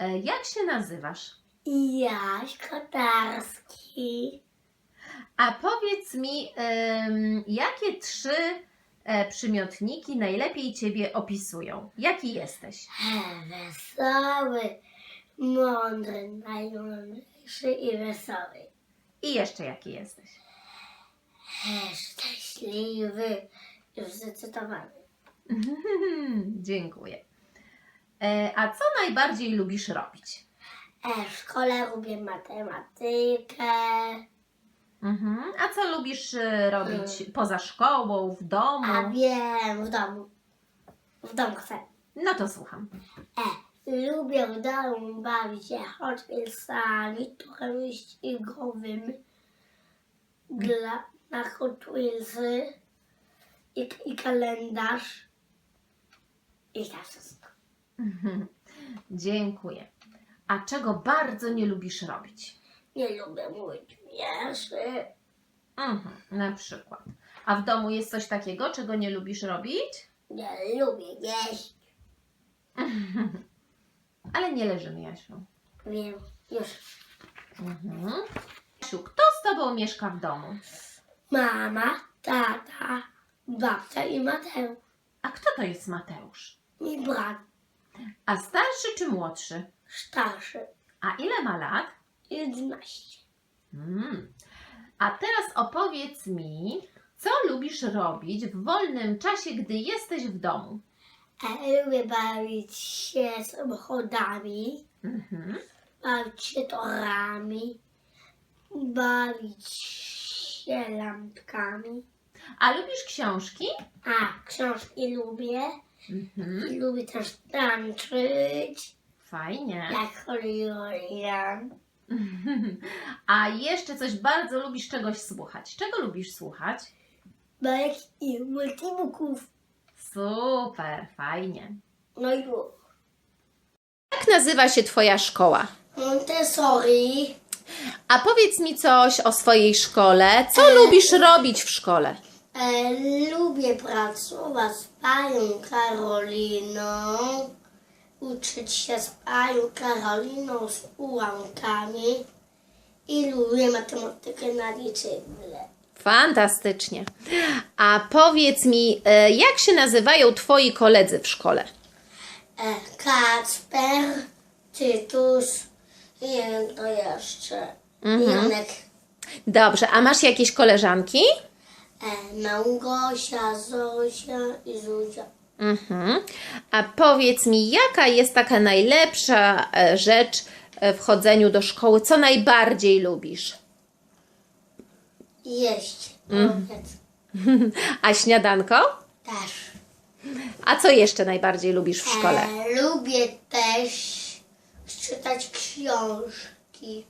E, Jak się nazywasz? Jaś Kotarski. A powiedz mi, jakie trzy e, przymiotniki najlepiej Ciebie opisują? Jaki jesteś? Wesoły, mądry, najmądrzejszy i wesoły. I jeszcze jaki jesteś? Szczęśliwy i zdecydowany. Dziękuję. E, A co najbardziej lubisz robić? E, w szkole lubię matematykę. Mhm. A co lubisz e, robić poza szkołą, w domu? A wiem, w domu. W domu chcę. No to słucham. E, lubię w domu bawić się Hot Wheelsami, trochę wyścigowym dla, na Hot Wheelsy i, i kalendarz. I tak wszystko. Dziękuję. A czego bardzo nie lubisz robić? Nie lubię mówić wierszy. Mhm. Na przykład. A w domu jest coś takiego, czego nie lubisz robić? Nie lubię jeść. Ale nie leżymy, Jasiu. Wiem, już. Mhm. Jasiu, kto z Tobą mieszka w domu? Mama, tata, babcia i Mateusz. A kto to jest Mateusz? Mój brat A starszy czy młodszy? starszy. A ile ma lat? 11. Mm. A teraz opowiedz mi, co lubisz robić w wolnym czasie, gdy jesteś w domu? E, lubię bawić się samochodami, Mhm. bawić się torami, bawić się lampkami. A lubisz książki? A, książki lubię Mhm. i lubię też tańczyć, Fajnie. jak Julian. A jeszcze coś bardzo lubisz czegoś słuchać. Czego lubisz słuchać? Bajek i multibooków. Super, fajnie. No i było. Jak nazywa się Twoja szkoła? Montessori. A powiedz mi coś o swojej szkole. Co lubisz robić w szkole? E, lubię pracować z panią Karoliną, uczyć się z panią Karoliną z ułamkami i lubię matematykę na liczydle. Fantastycznie. A powiedz mi, e, jak się nazywają Twoi koledzy w szkole? E, Kacper, Tytus i kto jeszcze. Janek, Dobrze, a masz jakieś koleżanki? E, Małgosia, Zosia i Zuzia. Mhm. A powiedz mi, jaka jest taka najlepsza e, rzecz e, w chodzeniu do szkoły? Co najbardziej lubisz? Jeść, obiad A śniadanko? też. A co jeszcze najbardziej lubisz w szkole? E, lubię też czytać książki.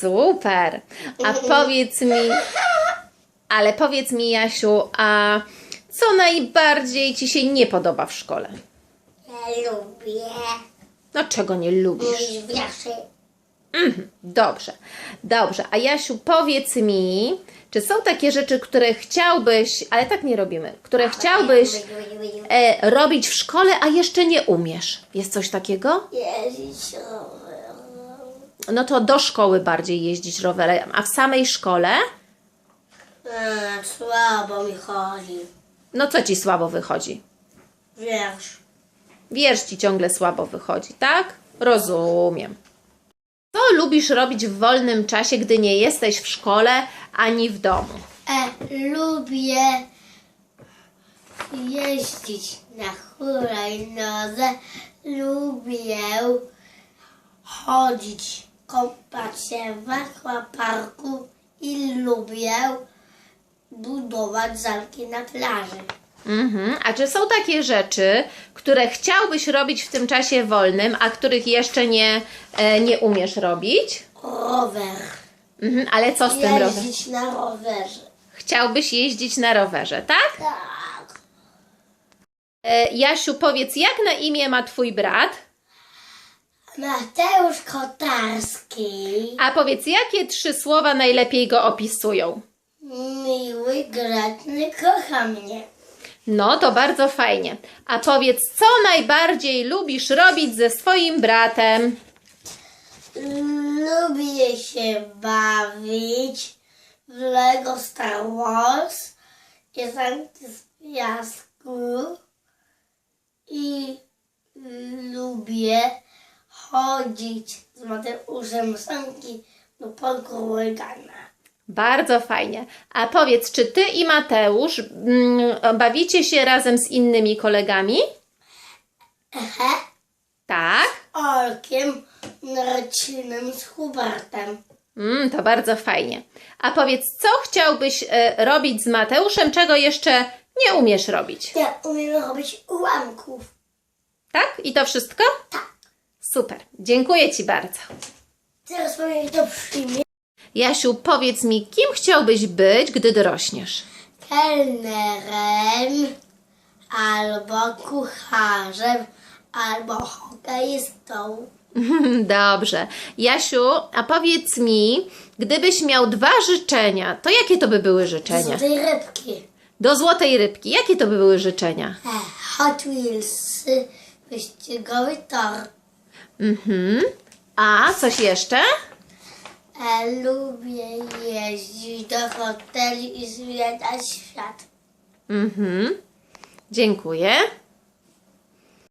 Super. A powiedz mi, ale powiedz mi, Jasiu, a co najbardziej ci się nie podoba w szkole? Ja lubię No, czego nie lubisz? mówić wierszy. Dobrze, dobrze. A Jasiu, powiedz mi, czy są takie rzeczy, które chciałbyś, ale tak nie robimy, które chciałbyś e, robić w szkole, a jeszcze nie umiesz? Jest coś takiego? Jeździć rowerem. No to do szkoły bardziej jeździć rowerem, a w samej szkole? E, Słabo mi chodzi. No co ci słabo wychodzi? Wiersz. Wiersz ci ciągle słabo wychodzi, tak? Rozumiem. Co lubisz robić w wolnym czasie, gdy nie jesteś w szkole ani w domu? E, lubię jeździć na hulajnodze. Lubię chodzić, kąpać się w akwaparku i lubię budować zamki na plaży. Mhm. A czy są takie rzeczy, które chciałbyś robić w tym czasie wolnym, a których jeszcze nie, e, nie umiesz robić? Rower. Mhm. Ale co z tym rowerem? Jeździć na rowerze. Chciałbyś jeździć na rowerze, tak? Tak. E, Jasiu, powiedz, jak na imię ma twój brat? Mateusz Kotarski. A powiedz, jakie trzy słowa najlepiej go opisują? Miły, gratny, kocha mnie. No, to bardzo fajnie. A powiedz, co najbardziej lubisz robić ze swoim bratem? Lubię się bawić w Lego Star Wars. Jestem z piasku i lubię chodzić z Mateuszem Sanki do parku Regana. Bardzo fajnie. A powiedz, czy ty i Mateusz mm, bawicie się razem z innymi kolegami? Ehe, Tak. Olkiem, Narcinem z Hubertem. Mm, to bardzo fajnie. A powiedz, co chciałbyś e, robić z Mateuszem, czego jeszcze nie umiesz robić? Ja umiem robić ułamków. Tak? I to wszystko? Tak. Super. Dziękuję Ci bardzo. Teraz powiem to przyjmie. Jasiu, powiedz mi, kim chciałbyś być, gdy dorośniesz? kelnerem, albo kucharzem, albo hokeistą. Dobrze. Jasiu, a powiedz mi, gdybyś miał dwa życzenia, to jakie to by były życzenia? Z tej rybki. Do złotej rybki, jakie to by były życzenia? E, Hot Wheels, wyścigowy tor. Mhm. A coś jeszcze? E, lubię jeździć do hoteli i zwiedzać świat. Mhm. Dziękuję.